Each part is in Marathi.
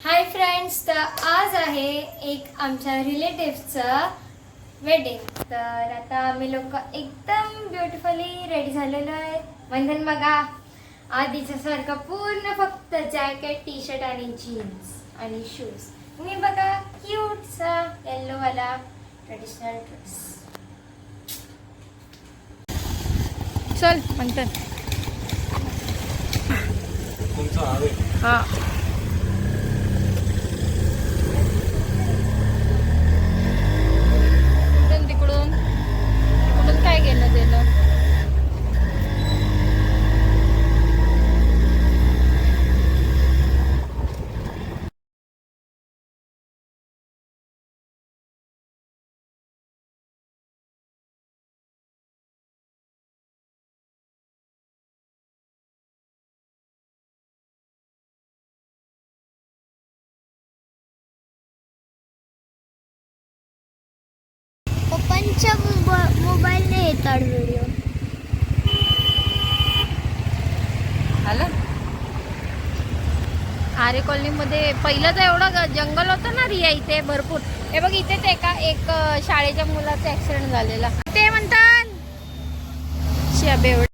हाय फ्रेंड्स तर आज आहे एक आमच्या रिलेटिव्हचं वेडिंग तर आता आम्ही लोक एकदम ब्युटिफुली रेडी झालेलो आहे. वंदन बघा. आधीच्या सारखं पूर्ण फक्त जॅकेट टी शर्ट आणि जीन्स आणि शूज मी बघा क्यूटचा येल्लोवाला ट्रेडिशनल ड्रेस चल मंथन हवे. हा. काय घेणं देणं पप्पांच्या मोबा- मोबाईलने येतात व्हिडिओ आलं? आरे कॉलनीमध्ये पहिलं तर एवढं ग- जंगल होतं ना रिया इथे भरपूर. हे बघ इथेच एका एक शाळेच्या मुलाचा ऍक्सिडेंट झालेला. ते म्हणतात बेवड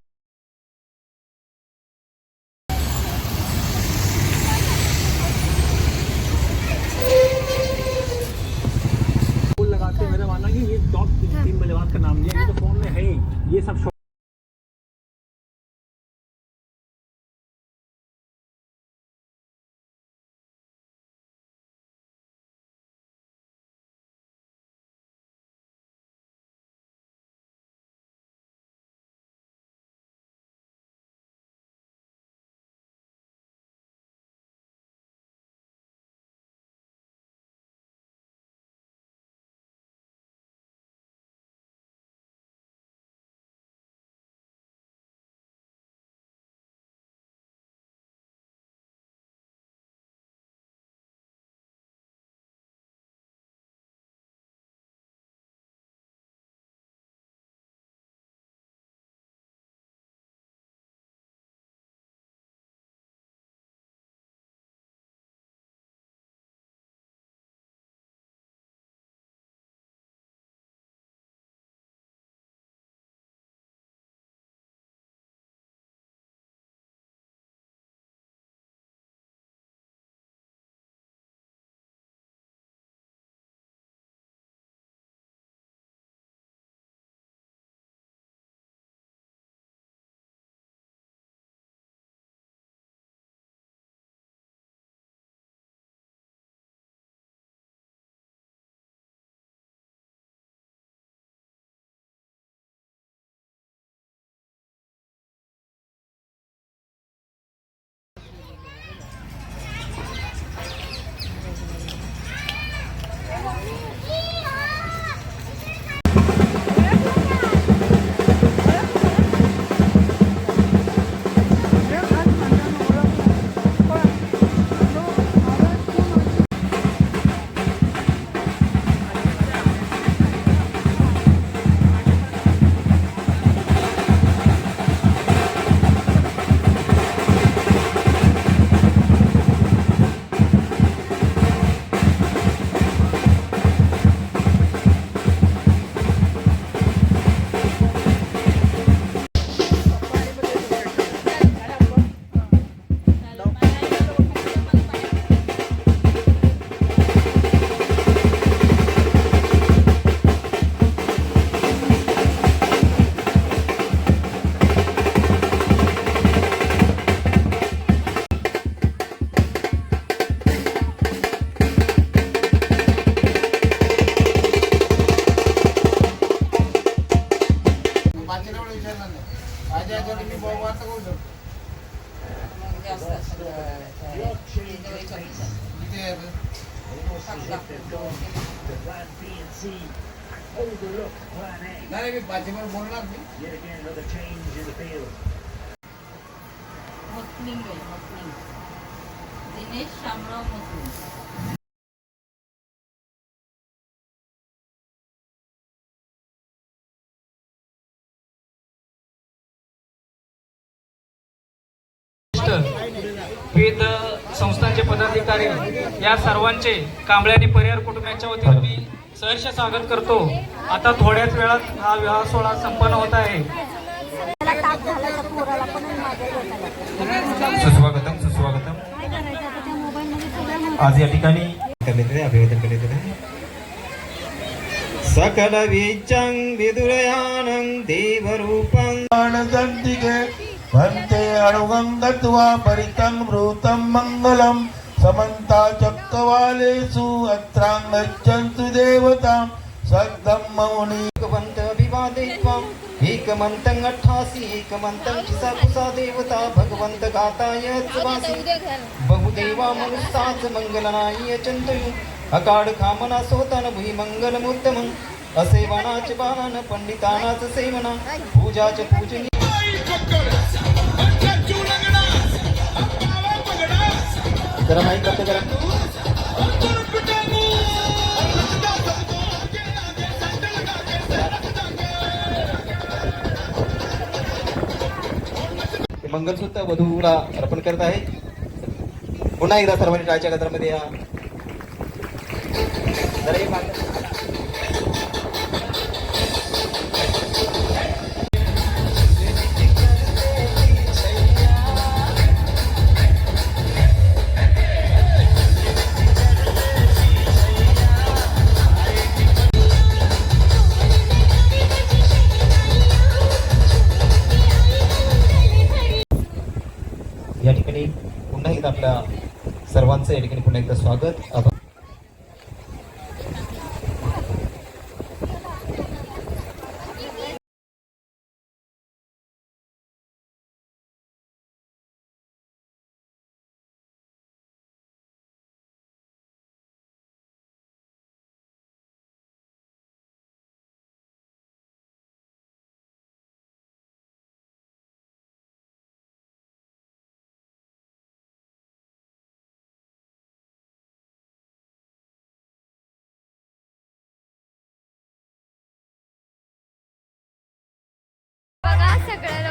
नाही मी बाजीवर बोलणार मी मकनिंग आहे मकनिंग दिनेश शामराव मकनिंग विविध संस्थांचे पदाधिकारी या सर्वांचे कांबळे आणि परिहार कुटुंबाच्या वतीने मी सहर्ष स्वागत करतो. आता थोड्याच वेळात हा विवाह सोहळा संपन्न होत आहे. सुस्वागतम सुस्वागतम. आज या ठिकाणी अभिवादन करण्यात येते सकल विदुरयानं देवरूपं. भन्ते अणुगं गत्वा परितं मृतं मङ्गलं समन्ता चक्रवालेषु अत्रां गच्छन्तु देवतां। सद्दं मौनि। एकवन्त विवादे त्वाम् एकमन्तं अट्ठासि एकमन्तं चिसाकुसा देवता भगवन्त गाताय त्वासि। बहुदेवा मनुष्याच मंगलनाय चंतयु अकाड कामना सोतन भुई मंगलमुत्तमं असेवनाच बाणान पंडितानाच सेवना पूजाच पूजनी जरा माहीत करते जरा हे मंगलसूत्र वधूला अर्पण करत आहे पुन्हा एकदा सर्वांनी टाळच्या गजरामध्ये या जरा एक मागे. या आपल्या सर्वांचं या ठिकाणी पुन्हा एकदा स्वागत. सगळ्या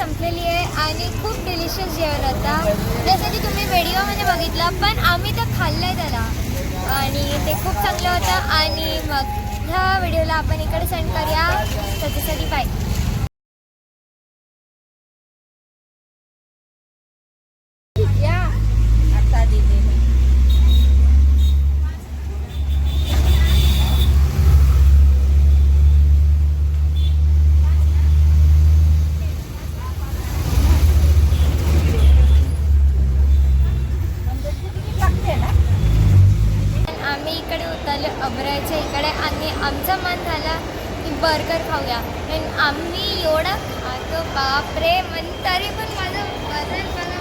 संपलेली आहे आणि खूप डिलिशियस जेवण होतं जसं की तुम्ही व्हिडिओमध्ये बघितलं पण आम्ही तर खाल्लं आहे त्याला. आणि ते खूप चांगलं होतं. आणि मग ह्या व्हिडिओला आपण इकडे सेंड करूया. त्याच्यासाठी बाय इकडे आणि आमचं मन झालं की बर्गर खाऊया. पण आम्ही एवढं खातो बापरे पण तरी पण माझं वजन मला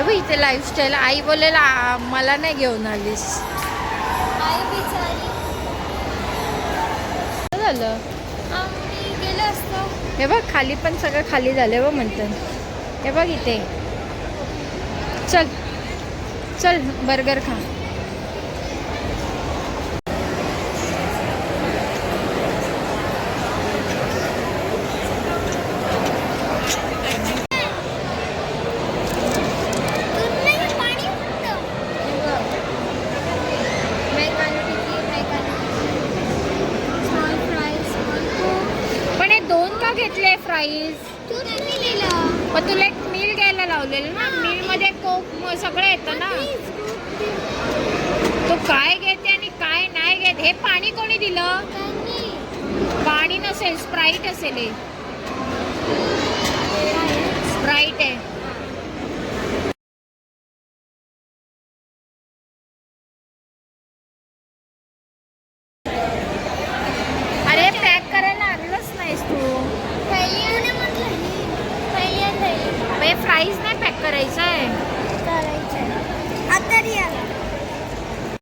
अबे इथे लाईफस्टाईल आई बोलेल "आ, मला नाही घेऊन आलीस. आई बिचारी. झालं? आम्ही गेलो असतो. हे बघ खाली पण सगळं खाली झालं बघ म्हणतात हे बघ इथे. चल. चल बर्गर खा. फ्राईज मग तुला एक मील घ्यायला लावलेलं ना. मील मध्ये कोक सगळं येतं ना. तू काय घेते आणि काय नाही घेत? हे पाणी कोणी दिलं? पाणी. नसेल स्प्राईट असेल हे.